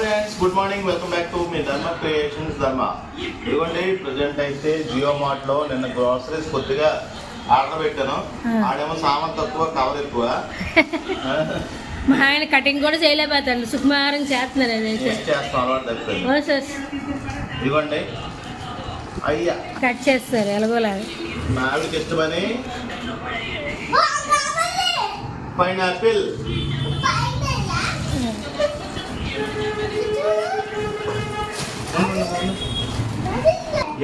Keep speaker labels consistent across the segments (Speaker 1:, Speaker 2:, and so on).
Speaker 1: Friends good morning welcome back to me Dharma creations ధర్మ. ఇదిగోండి present అయితే జియో మార్ట్లో నిన్న గ్రోసరీస్ కొద్దిగా ఆర్డర్ పెట్టాను. ఆడేమో సామాన్ తక్కువ కవర్ ఎక్కువ.
Speaker 2: మా ఆయన కటింగ్ కూడా చేయలేకపోతాడు. సుకుమారం చేస్తున్నారు అదైతే
Speaker 1: టేస్ట్ చేస్తాం అలవాటు తప్పింది
Speaker 2: ఓ సార్.
Speaker 1: ఇదిగోండి. అయ్యా.
Speaker 2: కట్ చేస్తారు ఎలాగోలా.
Speaker 1: మా ఆవిడకి ఇష్టమని. పైనాపిల్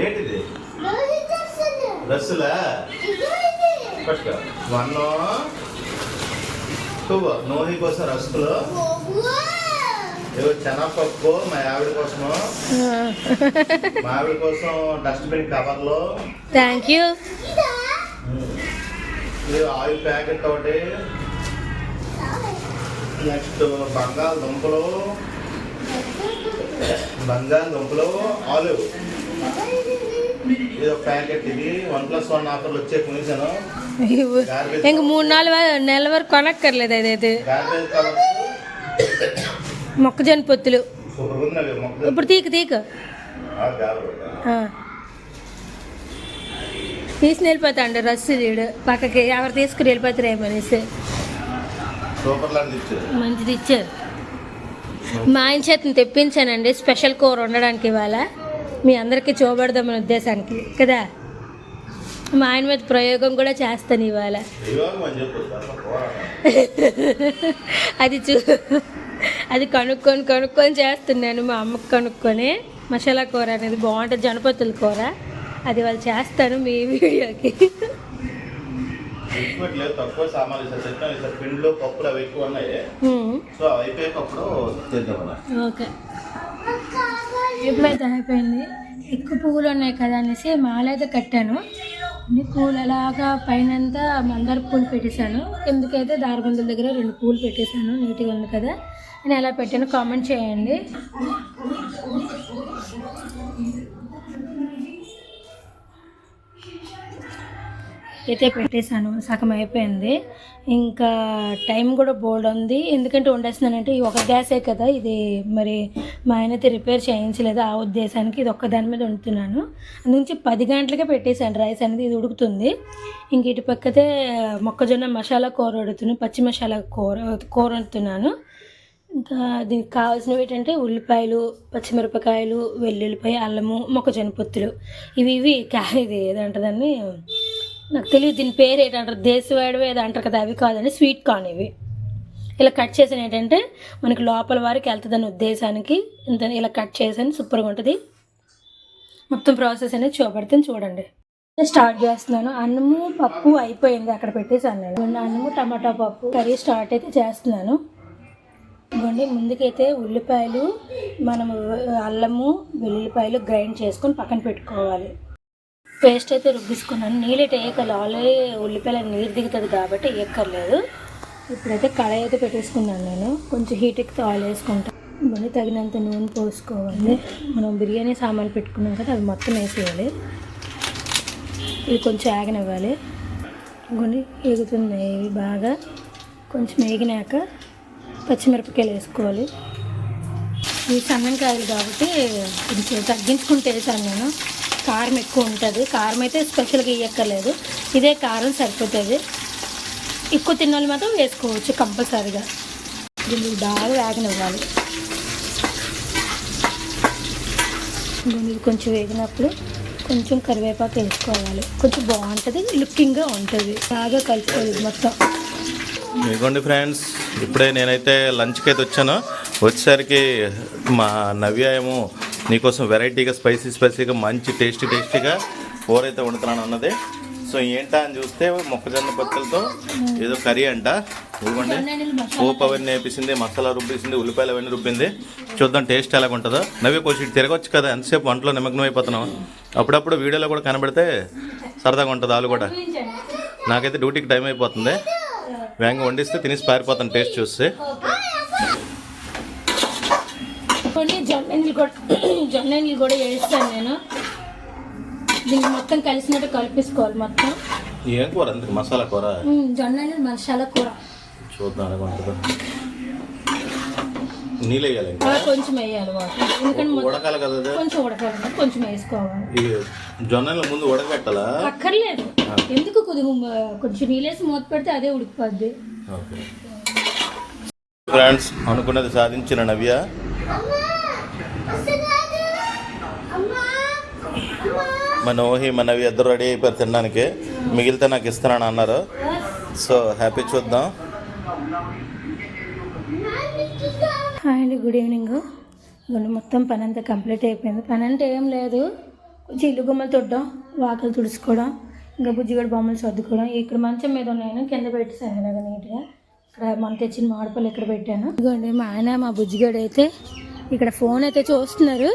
Speaker 1: ఏంటిది? డ్రెస్సులా? పట్టుకో. One two. నోహి కోసం రస్కులు. శనగపప్పు మా ఆవిడ కోసము. మా ఆవిడ కోసం డస్ట్బిన్ కవర్లో.
Speaker 2: థ్యాంక్ యూ
Speaker 1: ఆయిల్ ప్యాకెట్ ఒకటి. నెక్స్ట్ బంగాళదుంపలు. బంగాళదుంపలు ఆలివ్ ఇది ఒక ప్యాకెట్ ఇది. వన్ ప్లస్ వన్ ఆఫర్లు వచ్చే కొనేసాను.
Speaker 2: ఇంక మూడు నాలుగు నెలల వరకు కొనక్కర్లేదు అదైతే మొక్కజొన్న పొత్తులు. ఇప్పుడు తీకు తీకు. తీసుకుని వెళ్ళిపోతాండు రస్సు వీడు పక్కకి ఎవరు తీసుకుని వెళ్ళిపోతారేమో అనేసి.
Speaker 1: సూపర్ లాంటి ఇచ్చారు.
Speaker 2: మంచిది ఇచ్చారు. మా ఆయన చేతిని తెప్పించానండి. స్పెషల్ కూర వండడానికి ఇవాళ. మీ అందరికీ చూపెడదామనే ఉద్దేశానికి. కదా? మా ఆయన మీద ప్రయోగం కూడా చేస్తాను ఇవాళ. అది చూ అది కనుక్కొని కనుక్కొని చేస్తున్నాను మా అమ్మకి కనుక్కొని. మసాలా కూర అనేది బాగుంటుంది. జనపతుల కూర. అది వాళ్ళు చేస్తాను మీ వీడియోకి.
Speaker 1: ఎక్కువ లేదు తక్కువ సామాన్లు సార్ చెప్పాను సార్ పిండిలో పప్పులు అవి ఎక్కువ ఉన్నాయి. సో అవి అయిపోయేటప్పుడు చేద్దామన్నా.
Speaker 2: ఓకే. ఎప్పుడైతే అయిపోయింది? ఎక్కువ పువ్వులు ఉన్నాయి కదా అనేసి మాలైతే కట్టాను. అన్ని పూలు అలాగా పైనంతా మందార పూలు పెట్టేశాను. కిందకైతే దారబందుల దగ్గర రెండు పూలు పెట్టేశాను. నీట్గా ఉంది కదా. నేను ఎలా పెట్టాను కామెంట్ చేయండి. అయితే పెట్టేశాను సగం అయిపోయింది. ఇంకా టైం కూడా బోల్డ్ ఉంది. ఎందుకంటే వండేస్తున్నానంటే ఈ ఒక గ్యాసే కదా. ఇది మరి మా ఆయన అయితే రిపేర్ చేయించలేదు ఆ ఉద్దేశానికి ఇది ఒక్క దాని మీద వండుతున్నాను అందుగురించి పది గంటలకే పెట్టేశాను రైస్ అనేది ఇది ఉడుకుతుంది. ఇంక ఇటు పక్కతే మొక్కజొన్న మసాలా కూర వండుతున్నాను పచ్చి మసాలా కూర కూర వండుతున్నాను ఇంకా దీనికి కావాల్సినవి ఏంటంటే ఉల్లిపాయలు పచ్చిమిరపకాయలు వెల్లుల్లిపాయ అల్లము మొక్కజొన్న పొత్తులు. ఇవి ఇవి కా- ఇది ఏదంటదాన్ని నాకు తెలియదు దీని పేరు ఏంటంటారు దేశవాడవి ఏదో అంటారు కదా అవి కాదండి స్వీట్ కార్న్ ఇవి. ఇలా కట్ చేసిన ఏంటంటే మనకి లోపల వారికి వెళ్తుందనే ఉద్దేశానికి ఇంత ఇలా కట్ చేసాను సూపర్గా ఉంటుంది. మొత్తం ప్రాసెస్ అనేది చూపడుతుంది చూడండి. స్టార్ట్ చేస్తున్నాను. అన్నము పప్పు అయిపోయింది అక్కడ పెట్టేసాను నేను అన్నము టమాటా పప్పు కర్రీ స్టార్ట్ అయితే చేస్తున్నాను. ఇవ్వండి ముందుకైతే ఉల్లిపాయలు మనము అల్లము వెల్లుల్లిపాయలు గ్రైండ్ చేసుకొని పక్కన పెట్టుకోవాలి. పేస్ట్ అయితే రుబ్బిసుకున్నాను నీళ్ళైతే వేయకలు ఆల్రెడీ ఉల్లిపాయల నీరు దిగుతుంది కాబట్టి వేయక్కర్లేదు ఇప్పుడైతే కళాయి అయితే పెట్టేసుకున్నాను నేను. కొంచెం హీట్ ఎక్కితే ఆయిల్ వేసుకుంటాను మళ్ళీ తగినంత నూనె పోసుకోవాలి. మనం బిర్యానీ సామాన్లు పెట్టుకున్నాం కదా అవి మొత్తం వేసేయాలి. ఇది కొంచెం ఆగనివ్వాలి కొన్ని ఎగుతున్నాయి ఇవి బాగా కొంచెం వేగినాక పచ్చిమిరపకాయలు వేసుకోవాలి. ఈ సన్నం కాయలు కాబట్టి కొంచెం తగ్గించుకుంటే వేసాను నేను. కారం ఎక్కువ ఉంటుంది. కారం అయితే స్పెషల్గా ఇవ్వక్కర్లేదు ఇదే కారం సరిపోతుంది. ఎక్కువ తిన్నాళ్ళు మాత్రం వేసుకోవచ్చు కంపల్సరీగా. దీన్ని బాగా వేగనివ్వాలి. దీన్ని కొంచెం వేగినప్పుడు కొంచెం కరివేపాకు వేసుకోవాలి. కొంచెం బాగుంటుంది లుకింగ్గా ఉంటుంది. బాగా కలుపుకోవాలి మొత్తం.
Speaker 1: ఇదిగోండి ఫ్రెండ్స్ ఇప్పుడే నేనైతే లంచ్కి అయితే వచ్చాను. వచ్చేసరికి మా నవ్య ఏమో నీకోసం వెరైటీగా స్పైసీ స్పైసీగా మంచి టేస్టీ టేస్టీగా కూర అయితే వండుతున్నాను అన్నది. సో ఏంటా అని చూస్తే మొక్కజొన్న పత్తులతో ఏదో కర్రీ అంట. ఇదిగోండి పోపు అవన్నీ వేపించింది మసాలా రుబ్బేసింది ఉల్లిపాయలు అవన్నీ రుబ్బింది. చూద్దాం టేస్ట్ ఎలాగ ఉంటుందో నవ్వి కొంచెం తిరగొచ్చు కదా ఎంతసేపు వంటలో నిమగ్నం అయిపోతున్నాం అప్పుడప్పుడు వీడియోలో కూడా కనబడితే సరదాగా ఉంటుంది వాళ్ళు కూడా. నాకైతే డ్యూటీకి టైం అయిపోతుంది. వేగంగా వండిస్తే తినేసి పారిపోతాను టేస్ట్ చూస్తే.
Speaker 2: కొన్ని జొన్న నీళ్ళు కూడా జొన్న నీళ్ళు కూడా వేస్తాను నేను. దీనికి మొత్తం కలిసినట్టు కలిపేసుకోవాలి మొత్తం.
Speaker 1: ఏం కూర? అందుకు మసాలా కూర?
Speaker 2: ఉమ్, జొన్న నీళ్ళు మసాలా కూర.
Speaker 1: చూద్దాం నీళ్ళు వేయాలి
Speaker 2: కొంచెం వేయాలి
Speaker 1: ఉడకాలి కదా?
Speaker 2: కొంచెం ఉడకాలి కొంచెం వేసుకోవాలి.
Speaker 1: జొన్నల ముందు ఉడకబెట్టాలా?
Speaker 2: అక్కర్లేదు. ఎందుకు కొద్దిగా కొంచెం నీళ్ళేసి మూత పెడితే అదే ఉడికిపోద్ది.
Speaker 1: ఫ్రెండ్స్ అనుకున్నది సాధించిన నవ్య. మన నోహి మనవి ఇద్దరు రెడీ అయిపోయారు తినడానికి. మిగిలితే నాకు ఇస్తానని అన్నారు. సో హ్యాపీ చూద్దాం.
Speaker 2: హాయ్ అండి గుడ్ ఈవినింగ్. ఇదిగోండి మొత్తం పని అంతా కంప్లీట్ అయిపోయింది. పని అంటే ఏం లేదు. కొంచెం ఇల్లు గుమ్మలు తుడ్డం వాకలు తుడుచుకోవడం ఇంకా బుజ్జిగడ బొమ్మలు సర్దుకోవడం ఇక్కడ మంచం మీద ఉన్నాయని కింద పెట్టేసాను ఇలాగ నీట్గా. ఇక్కడ మన తెచ్చిన మాడపల్లి ఇక్కడ పెట్టాను. ఇదిగోండి మా ఆయన మా బుజ్జిగడ అయితే ఇక్కడ ఫోన్ అయితే చూస్తున్నారు.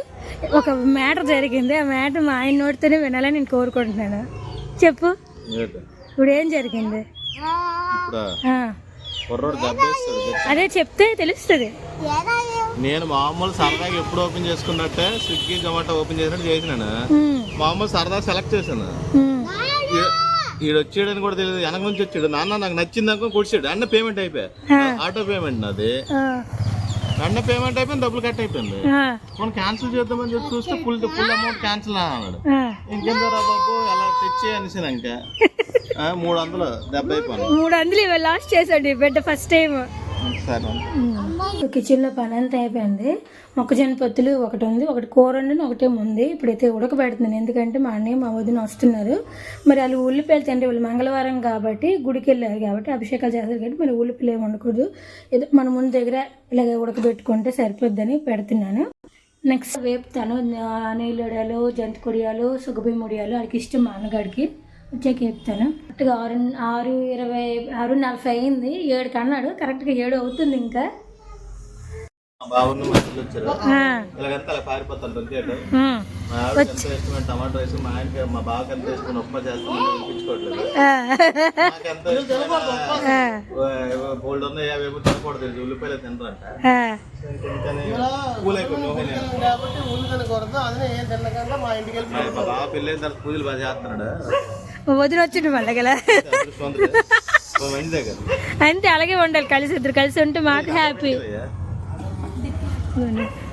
Speaker 2: ఒక మ్యాటర్ జరిగింది. ఆ మ్యాటర్ మా ఆయన నోటితోనే వినాలని నేను కోరుకుంటున్నాను. చెప్పు. ఇప్పుడు ఏం జరిగింది? అదే చెప్తే తెలుస్తుంది.
Speaker 1: నేను మామూలు సరదాగా ఎప్పుడు ఓపెన్ చేసుకున్నట్టే స్విగ్గీ జొమాటో ఓపెన్ చేసినట్టు చేసినాను. మామూలు సరదా సెలెక్ట్ చేశాను. ఈడు వచ్చాడని కూడా తెలియదు వెనక నుంచి వచ్చాడు. నాన్న నాకు నచ్చింది అనుకో కూర్చాడు అన్న పేమెంట్ అయిపోయా. ఆటో పేమెంట్ నాది. అన్న పేమెంట్ అయిపోయింది డబ్బులు కట్ అయిపోయింది. మనం క్యాన్సిల్ చేద్దామని చెప్పి చూస్తే ఫుల్ ఫుల్ అమౌంట్ క్యాన్సిల్ అన్నాడు. ఇంకెంత రా బాబు? అలా తెచ్చి అనేసి ఇంకా ఆ, మూడు వందలు అయిపోయాను
Speaker 2: మూడు వందలు లాస్ట్ చేశాడు ఈ బిడ్డ ఫస్ట్ టైం
Speaker 1: సరే.
Speaker 2: కిచెన్లో పని అంతా అయిపోయింది. మొక్కజొన్న పొత్తులు ఒకటి ఉంది ఒకటి కూర వండిన ఒకటే ఉంది. ఇప్పుడైతే ఉడకబెడుతున్నాను. ఎందుకంటే మా అన్నయ్య మా వదిన వస్తున్నారు. మరి వాళ్ళు ఉల్లిపాయలు తింటే వాళ్ళు మంగళవారం కాబట్టి గుడికి వెళ్ళారు కాబట్టి అభిషేకాలు చేస్తారు కాబట్టి మరి ఉల్లిపాయలు ఏమి ఉండకూడదు ఏదో మన ముందు దగ్గర ఇలాగ ఉడకబెట్టుకుంటే సరిపోద్దని పెడుతున్నాను. నెక్స్ట్ వేపుతాను. ఆ, నీళ్ళొడియాలు జంతు కొడియాలు సుగబి ముడియాలు వాడికి ఇష్టం మా అన్నగాడికి వచ్చాక చెప్తాను కరెక్ట్గా ఆరు ఆరు ఇరవై ఆరు నలభై అయింది. ఏడుకి అన్నాడు. కరెక్ట్గా ఏడు అవుతుంది ఇంకా.
Speaker 1: బాబుని మనుషులు వచ్చారు. ఇలాగంతా అలా పారిపోతాను దొరికేట
Speaker 2: ఉమ్,
Speaker 1: మా ఆవిడ ఎంత ఇష్టమైన టమాటో రైస్ మా ఆయనకి మా బావకి ఎంత ఇష్టమైన ఉప్మా చేస్తాను వినిపించుకోవట్లేదు నాకు ఎంత ఇష్టమైన బోల్డ్ ఉన్నాయి అవి ఏమో తినకూడదు ఇది ఉల్లిపాయలు తినరంట. మా బావ పెళ్ళైన తర్వాత పూజలు బాగా చేస్తున్నాడు?
Speaker 2: వదిన వచ్చిండు మళ్ళీ గల
Speaker 1: దగ్గర.
Speaker 2: అంతే అలాగే ఉండాలి. కలిసి ఇద్దరు కలిసి ఉంటే మాకు హ్యాపీ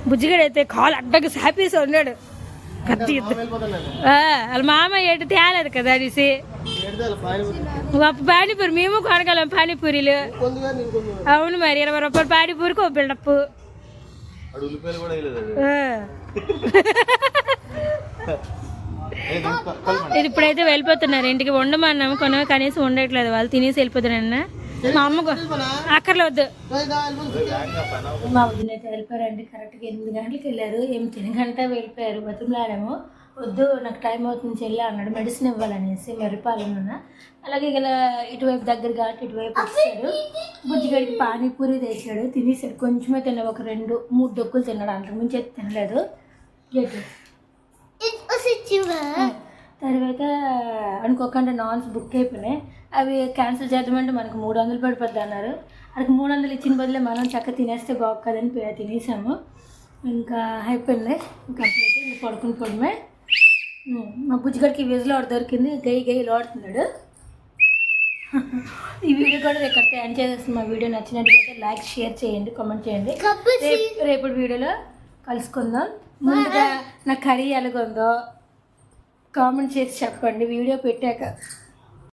Speaker 2: బుజ్జిగాడు అయితే కాలు అడ్డగా హ్యాపీస్ ఉన్నాడు. కత్తి వాళ్ళ మామ ఏటు తేలేదు కదా అనేసి. పానీపూరి మేము కొనగలం పానీపూరీలు. అవును మరి ఇరవై రూపాయలు పానీపూరికి ఒక బిల్డప్ ఇప్పుడైతే వెళ్ళిపోతున్నారు. ఇంటికి ఉండమన్నాము కొనవ కనీసం ఉండట్లేదు వాళ్ళు తినేసి వెళ్ళిపోతున్నారన్న మా అమ్మ కొ- అక్కర్లే వద్దు.
Speaker 1: వేగంగా పని అవ్వదు.
Speaker 2: మా వదిన అయితే వెళ్ళిపోయారండి కరెక్ట్గా ఎనిమిది గంటలకు వెళ్ళారు. ఏం తినగంట వెళ్ళిపోయారు. బతిమలాడాము. వద్దు నాకు టైం అవుతుంది చెల్లి అన్నాడు. మెడిసిన్ ఇవ్వాలనేసి మెరిపాలన్న అలాగే ఇలా ఇటువైపు దగ్గర కాబట్టి ఇటువైపు వచ్చాడు బుజ్జిగడికి పానీపూరి తెచ్చాడు. తినేసాడు. కొంచెమే తిన్నాడు. ఒక రెండు మూడు డొక్కులు తిన్నాడు. అంతకు మించి అయితే తినలేదు గెట్ అనుకోకుండా నాన్స్ బుక్ అయిపోయినాయి. అవి క్యాన్సిల్ చేద్దామంటే మనకు మూడు వందలు పడిపోద్ది అన్నారు. అక్కడికి మూడు వందలు ఇచ్చిన బదులే మనం చక్క తినేస్తే బాగుందని పే- తినేసాము. ఇంకా అయిపోయింది. కంప్లీట్ ఇంకా పడుకుని పడమే మా బుజ్జిగడికి విజులో ఒకటి దొరికింది. గై గై లోడుతున్నాడు ఈ వీడియో కూడా ఎక్కడితో ఎండ్ చేసేస్తుంది మా వీడియో నచ్చినట్లయితే లైక్ షేర్ చేయండి కామెంట్ చేయండి. రేపు రేపటి వీడియోలో కలుసుకుందాం. ముందుగా నా కర్రీ ఎలాగుందో కామెంట్ చేసి చెప్పండి. వీడియో పెట్టాక